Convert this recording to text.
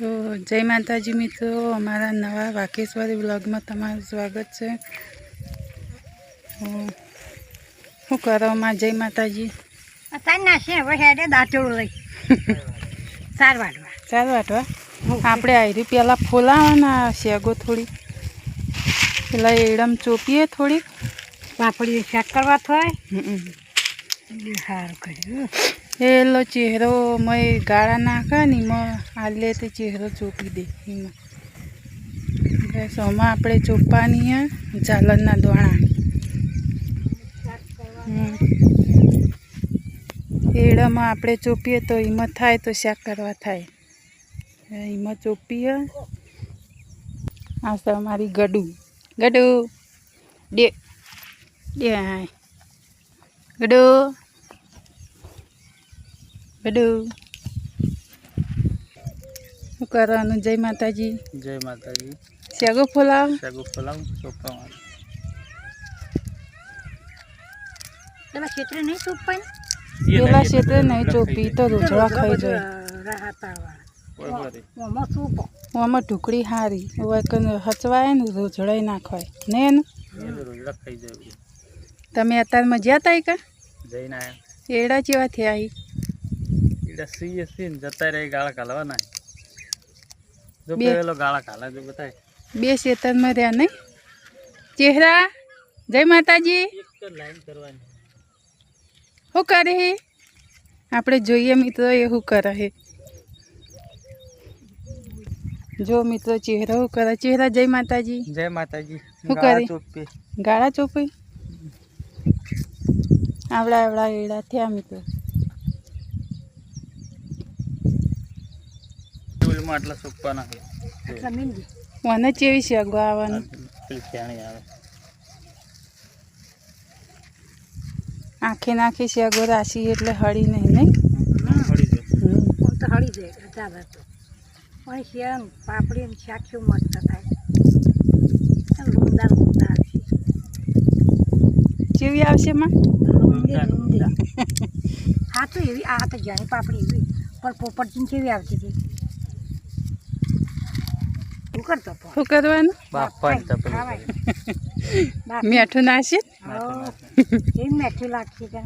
તો જય માતાજી મિત્રો અમારા નવા વાકેશ્વરી બ્લોગમાં તમારું સ્વાગત છે. શું કરો માં જય માતાજી? ચાર વાટવા. આપણે આયરી પહેલાં ફોલાવાના શેગો થોડી. પેલા એડમ ચોપીએ થોડી. પાપડી શાક કરવા થાય. સારું કર્યું. એલો ચહેરો મય ગાળા નાખે ને એમાં આલે તે ચહેરો ચોપી દે એમાં સોમાં આપણે ચોપવાની ઝાલરના દોણા. એડામાં આપણે ચોપીએ તો એમાં થાય તો શાક કરવા થાય. એમાં ચોપીએ. આ છે અમારી ગડુ. ગડુ. Day day Gadu. ગડુ. શું કરવાનું? જય માતાજી. જય માતાજી. સેગો ફોલાવ. શાગુ ફોલાવ મારે પેલા ક્ષેત્રે નહીં પણ પેલા ક્ષેત્રે નહીં ચોપી તો રોજડા ખાઈ જાય. આમાં ઢુકડી હારી. હચવાય ને રોજડાય નાખવાય. ને એનું? રોજડા ખાઈ જાય તમે અત્યારે મજા હતા કા એડા જેવા થયા જતા રહે ગાળા કાલવાના જો પેલો ગાળા કાલા જો બતાય બે ખેતરમાં રહ્યા નહીં. ચહેરા જય માતાજી. શું કરે હે? આપણે જોઈએ મિત્રો એ શું કરે હે. જો મિત્રો ચહેરો શું કરે. ચહેરા જય માતાજી. જય માતાજી. શું કરે? ગાળા ચોપી? આવડા આવડા એડા થયા મિત્રો. ટૂલમાં આટલા સોંપવાના છે મને ચેવી શેગો આવવાનું. આવે. આખે નાખી શેગો રાશી એટલે હળી નહીં નહીં? હળી જાય. તો પણ પાપડી શાક શું મસ્ત થાય. લૂંદા લૂંદા આવશે ચેવી આવશે માં? હા તો એવી આ તો જાણી પાપડી એવી પણ પોપટજીને કેવી આવતી હતી? શું કરવાનું બાપા તપેલી ખાવાય. કરી. બાકી મીઠું નાખી મેઠી લાગશે કે